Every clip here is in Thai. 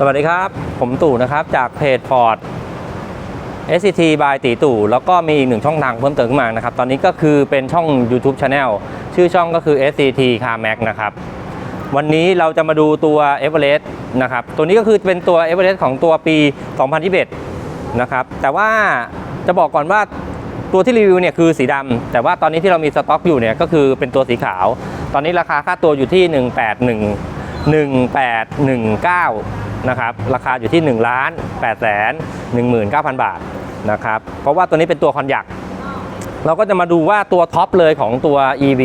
สวัสดีครับ ผมตู่นะครับ จากเพจ Ford SCT by ตีตู่ แล้วก็มีอีกหนึ่งช่องทางเพิ่มเติมขึ้นมานะครับ ตอนนี้ก็คือเป็นช่อง YouTube Channel ชื่อช่องก็คือ SCT Car Max นะครับ วันนี้เราจะมาดูตัว e v e r e s t นะครับ ตัวนี้ก็คือเป็นตัว e v e r e s t ของตัวปี 2021 นะครับ แต่ว่าจะบอกก่อนว่าตัวที่รีวิวเนี่ยคือสีดำแต่ว่าตอนนี้ที่เรามีสต็อกอยู่เนี่ยก็คือเป็นตัวสีขาว ตอนนี้ราคาค่าตัวอยู่ที่ 181 1819 นะครับราคาอยู่ที่1ล้าน8แสน19,000 บาทนะครับเพราะว่าตัวนี้เป็นตัวคอนยักเราก็จะมาดูว่าตัวท็อปเลยของตัว EV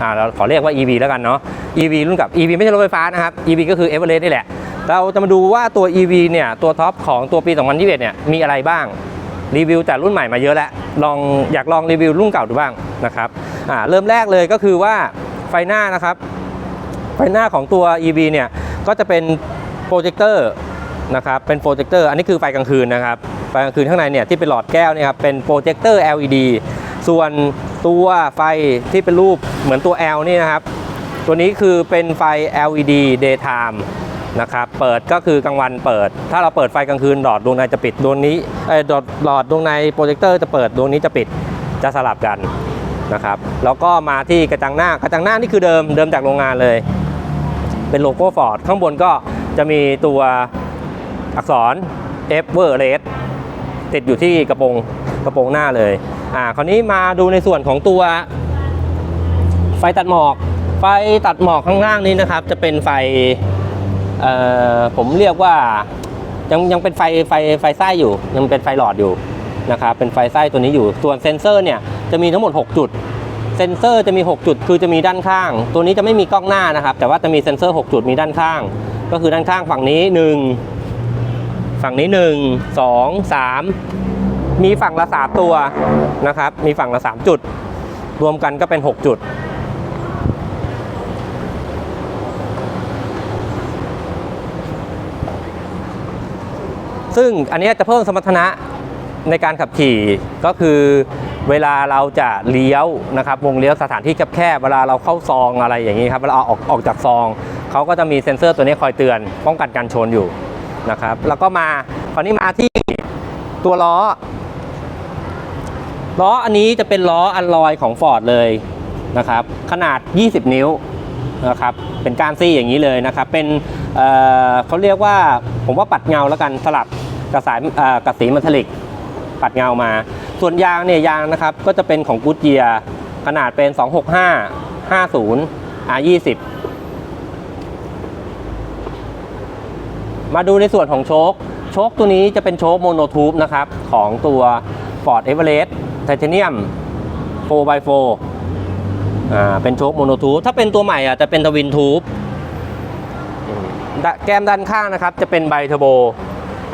อ่าเราขอเรียกว่า EV แล้วกันเนาะ EV รุ่นกับ EV ไม่ใช่รถไฟฟ้านะครับ EV ก็คือ e v e r e s t นี่แหละ เราจะมาดูว่าตัว EV เนี่ยตัวท็อปของตัวปี 2021 เนี่ยมีอะไรบ้างรีวิวแต่รุ่นใหม่มาเยอะแล้ว ลองอยากลองรีวิวรุ่นเก่าดูบ้างนะครับอ่าเริ่มแรกเลยก็คือว่าไฟหน้านะครับ ไฟหน้าของตัว EV เนี่ยก็จะเป็น โปรเจคเตอร์นะครับเป็นโปรเจคเตอร์อันนี้คือไฟกลางคืนนะครับไฟกลางคืนข้างในเนี่ยที่เป็นหลอดแก้วเนี่ยครับเป็นโปรเจคเตอร์ LED ส่วนตัวไฟที่เป็นรูปเหมือนตัว L นี่นะครับ ตัวนี้คือเป็นไฟ LED daytime นะครับเปิดก็คือกลางวันเปิด ถ้าเราเปิดไฟกลางคืนหลอดดวงในจะปิดดวงนี้เอ้หลอดหลอดดวงในโปรเจคเตอร์จะเปิดดวงนี้จะปิดจะสลับกันนะครับแล้วก็มาที่กระจังหน้ากระจังหน้านี่คือเดิมเดิมจากโรงงานเลย เป็นโลโก้ฟอร์ดข้างบนก็ จะมีตัวอักษร e v e r e s t ติดอยู่ที่กระโปรงกระโปรงหน้าเลย อ่า คราวนี้มาดูในส่วนของตัว ไฟตัดหมอก ไฟตัดหมอกข้างล่างนี้นะครับ จะเป็นไฟ เอ่อ ผมเรียกว่า ยังยังเป็นไฟไฟไฟไส้อยู่ ยังเป็นไฟหลอดอยู่นะครับ เป็นไฟไส้ตัวนี้อยู่ ส่วนเซนเซอร์เนี่ยจะมีทั้งหมด 6 จุด เซนเซอร์จะมี 6 จุด คือจะมีด้านข้าง ตัวนี้จะไม่มีกล้องหน้านะครับ แต่ว่าจะมีเซนเซอร์ 6 จุด มีด้านข้าง ก็คือด้านข้างฝั่งนี้ 1 ฝั่งนี้ 1 2 3 มีฝั่งละ3ตัวนะครับ มีฝั่งละ 3 จุด รวมกันก็เป็น 6 จุด ซึ่งอันนี้จะเพิ่มสมรรถนะในการขับขี่ก็คือเวลาเราจะเลี้ยวนะครับวงเลี้ยวสถานที่แคบๆเวลาเราเข้าซองอะไรอย่างนี้ครับเวลาออกออกจากซอง เขาก็จะมีเซ็นเซอร์ตัวนี้คอยเตือน ป้องกันการชนอยู่นะครับ แล้วก็มาคราวนี้มาที่ตัวล้อ ล้ออันนี้จะเป็นล้ออัลลอยของ Ford เลยนะครับ ขนาด 20 นิ้วนะครับ เป็นกานซี่อย่างนี้เลยนะครับ เป็นเเขาเรียกว่าผมว่าปัดเงาแล้วกันสลับกับสายเอ่อกับสีมทัลลิก ปัดเงามา ส่วนยางเนี่ยยางนะครับ ก็จะเป็นของกูดเยียขนาดเป็น 265 50 R20 มาดูในส่วนของโชคโชคตัวนี้จะเป็นโชคโมโนทูบนะครับ ของตัว Ford Everest Titanium 4x4 อ่าเป็นโชคโมโนทูบถ้าเป็นตัวใหม่อะจะเป็นทวินทูบแก้มด้านข้างนะครับ จะเป็นไบเทอร์โบ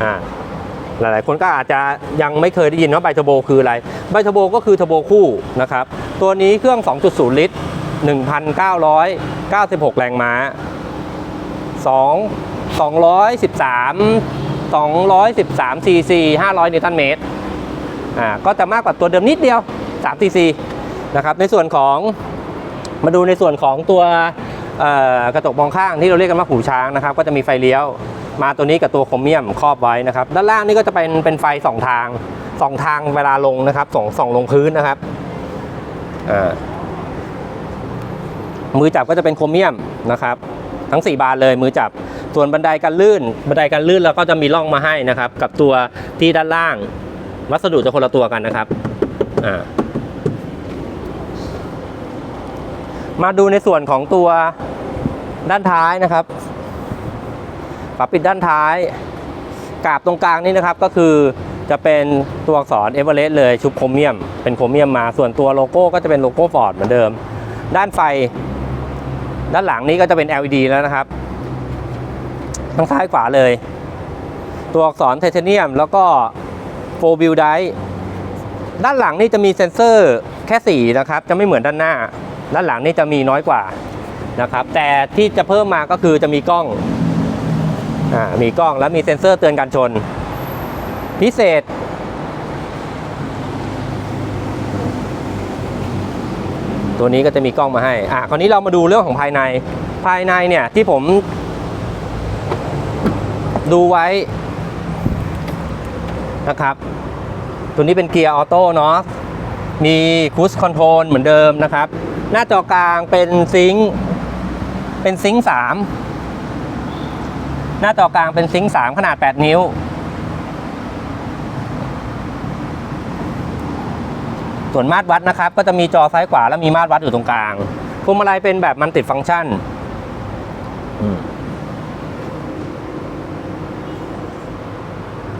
อ่าหลายๆ คนก็อาจจะยังไม่เคยได้ยินว่าไบเทอร์โบคืออะไรไบเทอร์โบก็คือเทอร์โบคู่นะครับ ตัวนี้เครื่อง 2.0 ลิตร 1,996 แรงม้า 2 213 213 cc 500 นิวตันเมตรอ่าก็จะมากกว่าตัวเดิมนิดเดียว3 cc นะครับในส่วนของมาดูในส่วนของตัวกระจกมองข้างที่เราเรียกกันว่าหูช้างนะครับ ก็จะมีไฟเลี้ยว มาตัวนี้กับตัวโครเมียมครอบไว้นะครับ ด้านล่างนี่ก็จะเป็นเป็นไฟสองทางสองทางเวลาลงนะครับสองสองลงพื้นนะครับอ่ามือจับก็จะเป็นโครเมียมนะครับ ทั้ง 4 บานเลยมือจับ ส่วนบันไดกันลื่น บันไดกันลื่นเราก็จะมีร่องมาให้นะครับ กับตัวที่ด้านล่าง วัสดุจะคนละตัวกันนะครับมาดูในส่วนของตัวด้านท้ายนะครับฝาปิดด้านท้ายกาบตรงกลางนี่นะครับก็คือจะเป็นตัวอักษรเอเวอเรสต์เลยชุบโครเมียม เป็นโครเมียมมาส่วนตัวโลโก้ก็จะเป็นโลโก้ฟอร์ดเหมือนเดิม ด้านไฟ ด้านหลังนี้ก็จะเป็น LED แล้วนะครับ ทั้งซ้ายขวาเลย ตัวอักษรไทเทเนียม แล้วก็โฟวิลไดด้านหลังนี่จะมีเซ็นเซอร์แค่4นะครับ จะไม่เหมือนด้านหน้า ด้านหลังนี่จะมีน้อยกว่านะครับ แต่ที่จะเพิ่มมาก็คือจะมีกล้องอมีกล้องแล้วมีเซ็นเซอร์เตือนการชน พิเศษ ตัวนี้ก็จะมีกล้องมาให้อะคราวนี้เรามาดูเรื่องของภายใน ภายในเนี่ยที่ผม ดูไว้นะครับ ตัวนี้เป็นเกียร์ออโต้เนาะ มีคูสคอนโทรลเหมือนเดิมนะครับ หน้าจอกลางเป็นซิงเป็นซิงสามหน้าจอกลางเป็นซิงสามขนาด 8 นิ้ว ส่วนมาตรวัดนะครับ ก็จะมีจอซ้ายขวาแล้วมีมาตรวัดอยู่ตรงกลางพวงมาลัยเป็นแบบมันติดฟังก์ชันอืม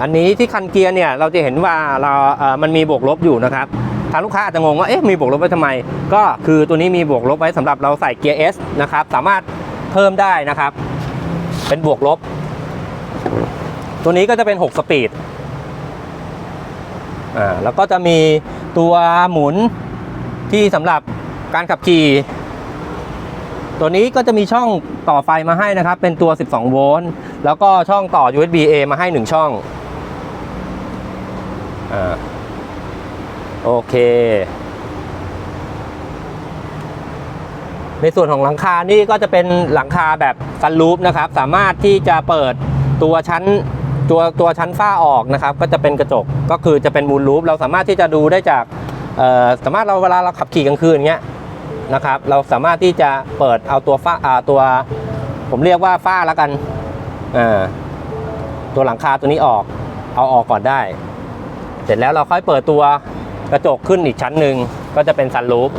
อันนี้ที่คันเกียร์เนี่ยเราจะเห็นว่าเราเอ่อมันมีบวกลบอยู่นะครับทางลูกค้าอาจจะงงว่าเอ๊ะมีบวกลบไว้ทำไม ก็คือตัวนี้มีบวกลบไว้สำหรับเราใส่เกียร์ S นะครับสามารถเพิ่มได้นะครับ เป็นบวกลบ ตัวนี้ก็จะเป็น 6 สปีดอ่าแล้วก็จะมีตัวหมุนที่สำหรับการขับขี่ ตัวนี้ก็จะมีช่องต่อไฟมาให้นะครับ เป็นตัว 12 โวลต์ แล้วก็ช่องต่อ USB A มาให้ 1 ช่องอ่า โอเค ในส่วนของหลังคานี่ก็จะเป็นหลังคาแบบซันรูฟนะครับ สามารถที่จะเปิดตัวชั้นตัวตัวชั้นฝ้าออกนะครับ ก็จะเป็นกระจกก็คือจะเป็นมูลรูฟเราสามารถที่จะดูได้จากสามารถเราเวลาเราขับขี่กลางคืนเงี้ยนะครับ เราสามารถที่จะเปิดเอาตัวฝ้าอ่าตัว ผมเรียกว่าฝ้าแล้วกันอ่าตัวหลังคาตัวนี้ออก เอาออกก่อนได้ เสร็จแล้วเราค่อยเปิดตัวกระจกขึ้นอีกชั้นหนึ่งก็จะเป็นซันรูฟ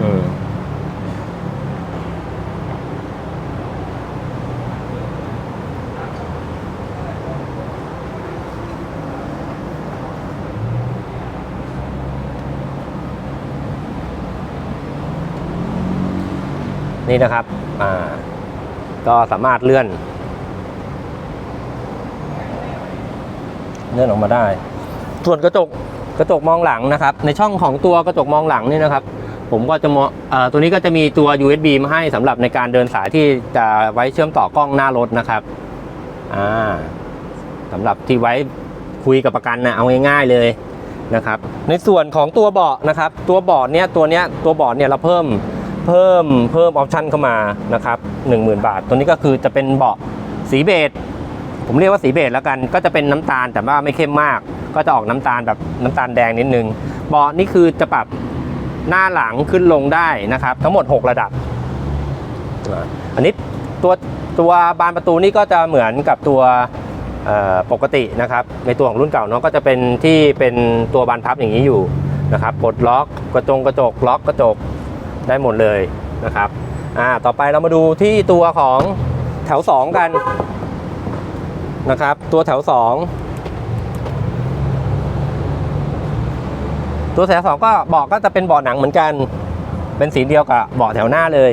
อืมนี่นะครับ อ่า ก็สามารถเลื่อน เลื่อนออกมาได้ ส่วนกระจกกระจกมองหลังนะครับ ในช่องของตัวกระจกมองหลังนี่นะครับ ผมก็จะมองตัวนี้ก็จะมีตัว USB มาให้สำหรับในการเดินสายที่จะไว้เชื่อมต่อกล้องหน้ารถนะครับอ่าสำหรับที่ไว้คุยกับประกันนะเอาง่ายๆเลยนะครับ ในส่วนของตัวเบาะนะครับ ตัวเบาะเนี้ยตัวเนี้ยตัวเบาะเนี่ยเราเพิ่มเพิ่มเพิ่มออปชันเข้ามานะครับ 10,000 บาท ตัวนี้ก็คือจะเป็นเบาะสีเบจ ผมเรียกว่าสีเบจแล้วกัน ก็จะเป็นน้ำตาลแต่ว่าไม่เข้มมาก ก็จะออกน้ำตาลแบบน้ำตาลแดงนิดนึงเบาะนี่คือจะปรับหน้าหลังขึ้นลงได้นะครับ ทั้งหมด 6 ระดับ อันนี้ตัวตัวบานประตูนี่ก็จะเหมือนกับตัวปกตินะครับ ในตัวของรุ่นเก่าเนาะก็จะเป็นที่เป็นตัวบานพับอย่างนี้อยู่นะครับปลดล็อกกระจงกระจกล็อกกระจกได้หมดเลยนะครับอ่าต่อไปเรามาดูที่ตัวของแถว 2 กัน นะครับ ตัวแถว 2 ตัวแถว 2 ก็เบาะก็จะเป็นเบาะหนังเหมือนกัน เป็นสีเดียวกับเบาะแถวหน้าเลย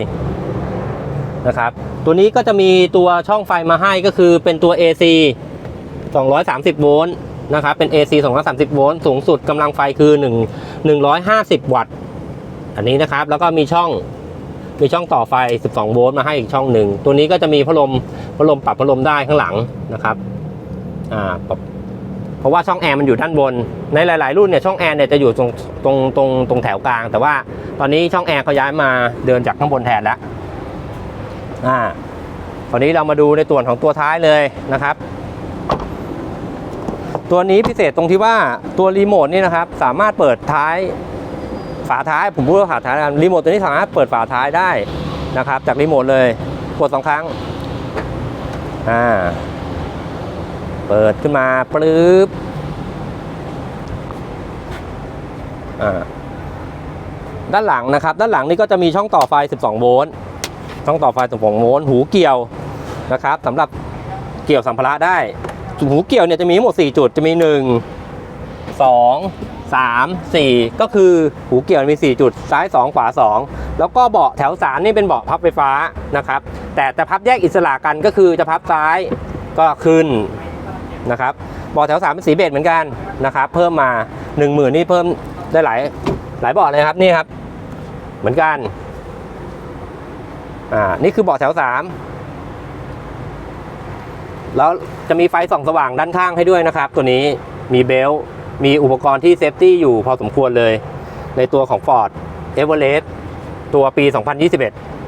นะครับ ตัวนี้ก็จะมีตัวช่องไฟมาให้ก็คือเป็นตัว AC 230 โวลต์นะครับ เป็น AC 230 โวลต์สูงสุดกำลังไฟคือ 1 150 วัตต์ อันนี้นะครับ แล้วก็มีช่อง มีช่องต่อไฟ 12 โวลต์มาให้อีกช่องหนึ่ง ตัวนี้ก็จะมีพัดลมพัดลมปรับพัดลมได้ข้างหลังนะครับอ่าเพราะว่าช่องแอร์มันอยู่ด้านบน ในหลาย ๆ รุ่นเนี่ยช่องแอร์เนี่ยจะอยู่ตรงตรงตรงตรงแถวกลาง แต่ว่าตอนนี้ช่องแอร์เขาย้ายมาเดินจากข้างบนแทนแล้วอ่าตอนนี้เรามาดูในส่วนของตัวท้ายเลยนะครับ ตัวนี้พิเศษตรงที่ว่าตัวรีโมทนี่นะครับ สามารถเปิดท้าย ฝาท้ายผมพูดว่าฝาท้ายนะรีโมทตัวนี้สามารถเปิดฝาท้ายได้นะครับจากรีโมทเลยกดสองครั้งอ่าเปิดขึ้นมาปลื้บอ่าด้านหลังนะครับ ด้านหลังนี่ก็จะมีช่องต่อไฟ 12 โวลต์ช่องต่อไฟ 12 โวลต์หูเกี่ยวนะครับสำหรับเกี่ยวสัมภาระได้ หูเกี่ยวเนี่ยจะมีทั้งหมด 4 จุดจะมี 1 2 3 4 ก็คือหูเกี่ยวมี 4 จุดซ้าย 2 ขวา 2 แล้วก็เบาะแถว 3 นี่เป็นเบาะพับไฟฟ้านะครับ แต่แต่พับแยกอิสระกันก็คือจะพับซ้ายก็ขึ้นนะครับเบาะแถว3เป็นสีเบจเหมือนกันนะครับเพิ่มมา 1 0,000นี่เพิ่มได้หลายหลายเบาะเลยครับนี่ครับเหมือนกันอ่านี่คือเบาะแถว 3 แล้วจะมีไฟส่องสว่างด้านข้างให้ด้วยนะครับ ตัวนี้มีเบล มีอุปกรณ์ที่เซฟตี้อยู่พอสมควรเลย ในตัวของ Ford e v e r e s t ตัวปี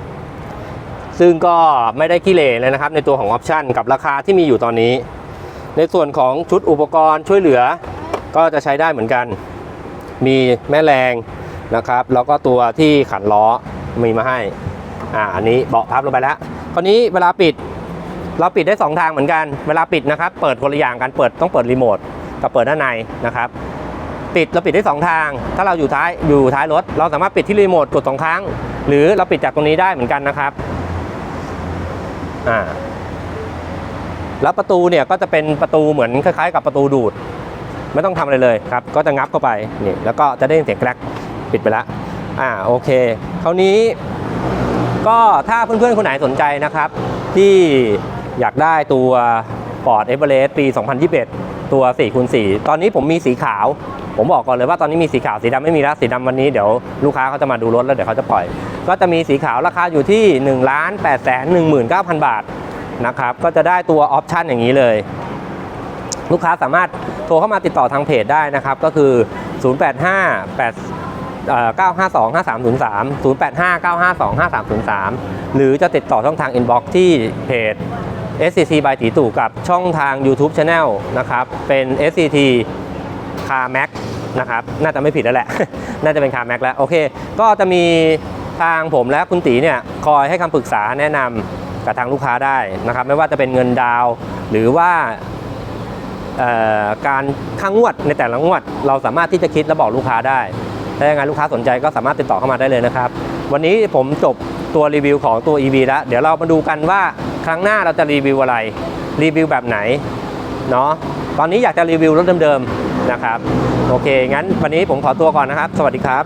2021 ซึ่งก็ไม่ได้ขี้เหร่เลยนะครับ ในตัวของออปชันกับราคาที่มีอยู่ตอนนี้ ในส่วนของชุดอุปกรณ์ช่วยเหลือ ก็จะใช้ได้เหมือนกัน มีแม่แรงนะครับ แล้วก็ตัวที่ขันล้อมีมาให้อ่าอันนี้เบาะพับลงไปแล้วคราวนี้เวลาปิด เราปิดได้ 2 ทางเหมือนกัน เวลาปิดนะครับ เปิดคนละอย่างกันเปิดต้องเปิดรีโมท กับเปิดด้านในนะครับ ปิดเราปิดได้ 2 ทาง ถ้าเราอยู่ท้ายอยู่ท้ายรถ เราสามารถปิดที่รีโมทกดสองครั้ง หรือเราปิดจากตรงนี้ได้เหมือนกันนะครับอ่าแล้วประตูเนี่ยก็จะเป็นประตูเหมือนคล้ายๆ กับประตูดูด ไม่ต้องทำอะไรเลยครับ ก็จะงับเข้าไปนี่แล้วก็จะได้เสียงแกรกปิดไปล้วอ่าโอเคคราวนี้ก็ถ้าเพื่อนๆ คนไหนสนใจนะครับ ที่อยากได้ตัว Ford Everest ปี 2021 ตัว4คูณ4ตอนนี้ผมมีสีขาว ผมบอกก่อนเลยว่าตอนนี้มีสีขาวสีดำไม่มีแล้วสีดำวันนี้เดี๋ยวลูกค้าเขาจะมาดูรถแล้วเดี๋ยวเขาจะปล่อย ก็จะมีสีขาวราคาอยู่ที่1 8 1 9 0 0 0บาทนะครับก็จะได้ตัวออปชันอย่างนี้เลย ลูกค้าสามารถโทรเข้ามาติดต่อทางเพจได้นะครับ ก็คือ 085 8 952 5303 085 952 5303 หรือจะติดต่อช่องทาง inbox ที่เพจ SCT by ตีตู่กับช่องทาง YouTube Channel นะครับ เป็น SCT Car Max นะครับ น่าจะไม่ผิดแล้วแหละ น่าจะเป็น Car Max แล้ว โอเค ก็จะมีทางผมและคุณตีเนี่ย คอยให้คำปรึกษาแนะนำกับทางลูกค้าได้นะครับ ไม่ว่าจะเป็นเงินดาว หรือว่าการค่างวดในแต่ละงวด เราสามารถที่จะคิดและบอกลูกค้าได้ถ้าอย่างนั้นลูกค้าสนใจก็สามารถติดต่อเข้ามาได้เลยนะครับ วันนี้ผมจบตัวรีวิวของตัว EV แล้ว เดี๋ยวเรามาดูกันว่า รั้งหน้าเราจะรีวิวอะไร รีวิวแบบไหนเนาะตอนนี้อยากจะรีวิวรถเดิมๆนะครับ โอเค งั้นวันนี้ผมขอตัวก่อนนะครับ สวัสดีครับ